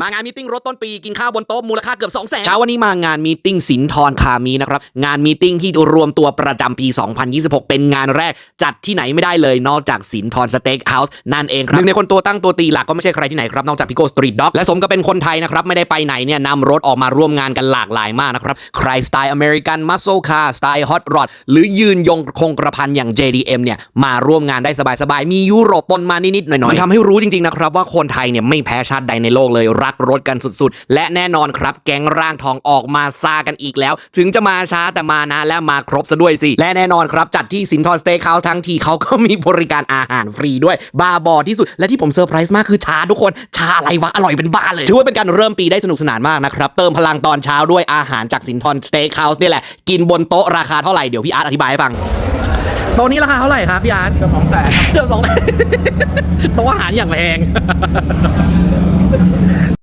มางานมีติ้งรถต้นปีกินข้าวบนโต๊ะมูลค่าเกือบ2 0 0แสนเช้าวันนี้มางานมีติ้งสินทรคามีนะครับ งานมีติ้งที่รวมตัวประจำปี 2026 เป็นงานแรก จัดที่ไหนไม่ได้เลยนอกจากสินทรสเต็กเฮาส์นั่นเองครับหนึ่งในคนตัวตั้งตัวตีหลักก็ไม่ใช่ใครที่ไหนครับ นอกจากพี่โกสตรีทด็อกและสมก็เป็นคนไทยนะครับ ไม่ได้ไปไหนเนี่ยนำรถออกมาร่วมงานกันหลากหลายมากนะครับ ใครสไตล์อเมริกันมัสโซคาร์สไตล์ฮอตรอดหรือยืนยงคงกระพันอย่าง JDM เนี่ยมาร่วมงานได้สบายๆมียุโรปปนมานิดๆหน่อยๆมันทำให้รู้จริงๆนะครับว่าคนไทยเนี่ยไม่แพ้ชาติใดในโลกเลยรักรถกันสุดๆ และแน่นอนครับ แก๊งร่างทองออกมาซากันอีกแล้ว ถึงจะมาช้าแต่มานะและมาครบซะด้วยสิ และแน่นอนครับจัดที่สินทรสเต็กเฮาส์ทั้งทีเขาก็มีบริการอาหารฟรีด้วย บาบอที่สุด และที่ผมเซอร์ไพรส์มากคือชาทุกคน ชาอะไรวะ อร่อยเป็นบ้าเลย ถือว่าเป็นการเริ่มปีได้สนุกสนานมากนะครับ เติมพลังตอนเช้าด้วยอาหารจากสินทรสเต็กเฮาส์นี่แหละ กินบนโต๊ะราคาเท่าไหร่เดี๋ยวพี่อาร์ตอธิบายให้ฟังโต๊ะนี้ราคาเท่าไหร่ครับพี่อาร์ตเกือบสองแสนครับเดือนสองโต๊ะอาหารอย่างแพง